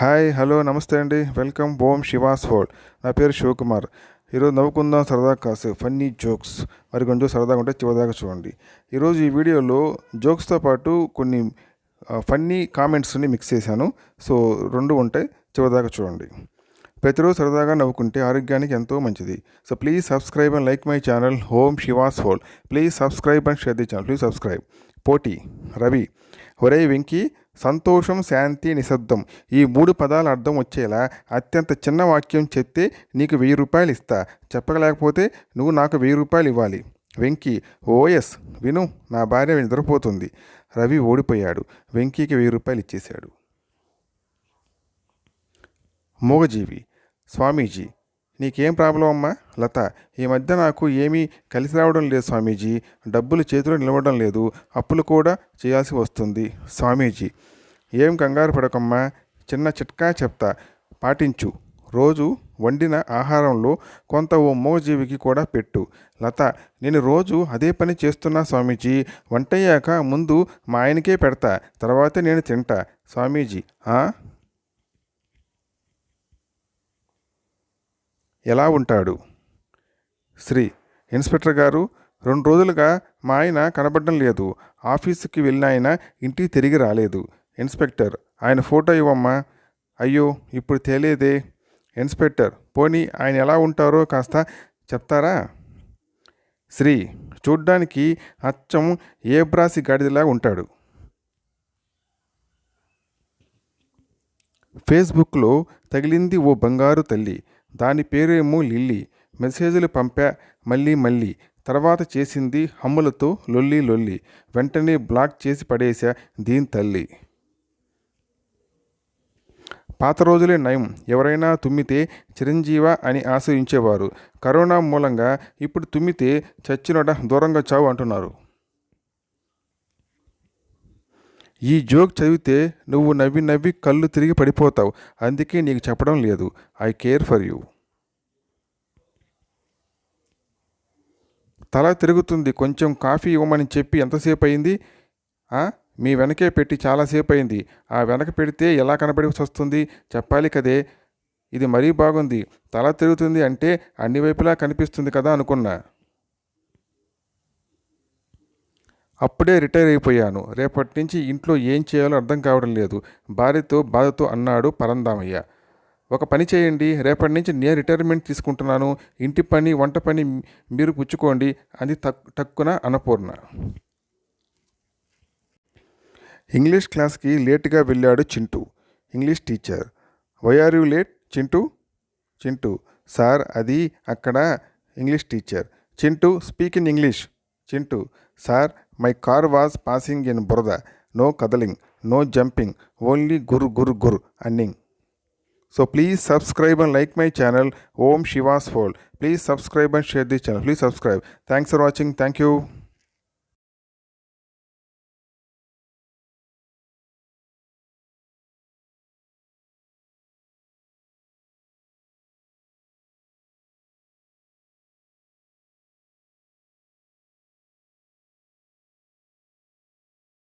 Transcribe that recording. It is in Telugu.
హాయ్ హలో నమస్తే అండి. వెల్కమ్ ఓం శివాస్ వరల్డ్ నా పేరు శివకుమార్. ఈరోజు నవ్వుకుందాం సరదా కాసు ఫన్నీ జోక్స్. మరి కొంచెం సరదాగా ఉంటే చివరిదాకా చూడండి. ఈరోజు ఈ వీడియోలో జోక్స్తో పాటు కొన్ని ఫన్నీ కామెంట్స్ని మిక్స్ చేశాను. సో రెండు ఉంటాయి చివరిదాకా చూడండి. ప్రతిరోజు సరదాగా నవ్వుకుంటే ఆరోగ్యానికి ఎంతో మంచిది. So please subscribe and like my channel home Shiva's world please subscribe and share the channel. Please subscribe. పోటీ. రవి ఒరే వెంకీ సంతోషం శాంతి నిశ్శబ్దం. ఈ మూడు పదాల అర్థం వచ్చేలా అత్యంత చిన్న వాక్యం చెప్తే నీకు వెయ్యి రూపాయలు ఇస్తా. చెప్పలేకపోతే నువ్వు నాకు వెయ్యి రూపాయలు ఇవ్వాలి. వెంకీ ఓఎస్ విను నా భార్య నిద్రపోతుంది. రవి ఓడిపోయాడు. వెంకీకి వెయ్యి రూపాయలు ఇచ్చేశాడు. మూగజీవి స్వామీజీ నీకేం ప్రాబ్లం అమ్మా? లత ఈ మధ్య నాకు ఏమీ కలిసి రావడం లేదు స్వామీజీ. డబ్బులు చేతిలో నిలవడం లేదు. అప్పులు కూడా చేయాల్సి వస్తుంది స్వామీజీ. ఏం కంగారు పడకమ్మా. చిన్న చిట్కా చెప్తా. పాటించు. రోజు వండిన ఆహారంలో కొంత ఓ మూగజీవికి కూడా పెట్టు. లత నేను రోజు అదే పని చేస్తున్నా స్వామీజీ. వంటయ్యాక ముందు మా ఆయనకే పెడతా. తర్వాతే నేను తింటా. స్వామీజీ ఎలా ఉంటాడు? శ్రీ ఇన్స్పెక్టర్ గారు రెండు రోజులుగా మా ఆయన కనబడడం లేదు. ఆఫీసుకి వెళ్ళిన ఆయన ఇంటికి తిరిగి రాలేదు. ఇన్స్పెక్టర్ ఆయన ఫోటో ఇవ్వమ్మా. అయ్యో ఇప్పుడు తేలేదే. ఇన్స్పెక్టర్ పోనీ ఆయన ఎలా ఉంటారో కాస్త చెప్తారా? శ్రీ చూడ్డానికి అచ్చం ఏ బ్రాసి గాడిదలా ఉంటాడు. ఫేస్బుక్లో తగిలింది ఓ బంగారు తల్లి. దాని పేరేమో లిల్లీ. మెసేజ్లు పంపా మళ్ళీ మళ్ళీ. తర్వాత చేసింది హమ్ములతో లొల్లి లొల్లి. వెంటనే బ్లాక్ చేసి పడేశా దీని తల్లి. పాత రోజులే నయం. ఎవరైనా తుమ్మితే చిరంజీవ అని ఆశ్రయించేవారు కరోనా మూలంగా ఇప్పుడు తుమ్మితే చచ్చినోడ దూరంగా చావు అంటున్నారు. ఈ జోక్ చదివితే నువ్వు నవ్వి నవ్వి కళ్ళు తిరిగి పడిపోతావు. అందుకే నీకు చెప్పడం లేదు. I care for you. తల తిరుగుతుంది. కొంచెం కాఫీ ఇవ్వమని చెప్పి ఎంతసేపు అయింది? మీ వెనకే పెట్టి చాలాసేపు అయింది. ఆ వెనక పెడితే ఎలా కనపడి వస్తుంది? చెప్పాలి కదే. ఇది మరీ బాగుంది. తల తిరుగుతుంది అంటే అన్ని వైపులా కనిపిస్తుంది కదా అనుకున్నా. అప్పుడే రిటైర్ అయిపోయాను. రేపటి నుంచి ఇంట్లో ఏం చేయాలో అర్థం కావడం లేదు. భార్యతో బాధతో అన్నాడు పరందామయ్య ఒక పని చేయండి రేపటి నుంచి నేను రిటైర్మెంట్ తీసుకుంటున్నాను. ఇంటి పని వంట పని మీరు పుచ్చుకోండి అది తక్ టక్కున అన్నపూర్ణ. ఇంగ్లీష్ క్లాస్కి లేటుగా వెళ్ళాడు Chintu. English teacher. Why are you late Chintu? Chintu. Sir అది అక్కడ English teacher. Chintu speak in English. Chintu. Sir My car was passing in Burda. No cuddling, no jumping, only gur gur gur earning. So please subscribe and like my channel Om Shiva's Fall. Please subscribe and share this channel. Please subscribe. Thanks for watching. Thank you.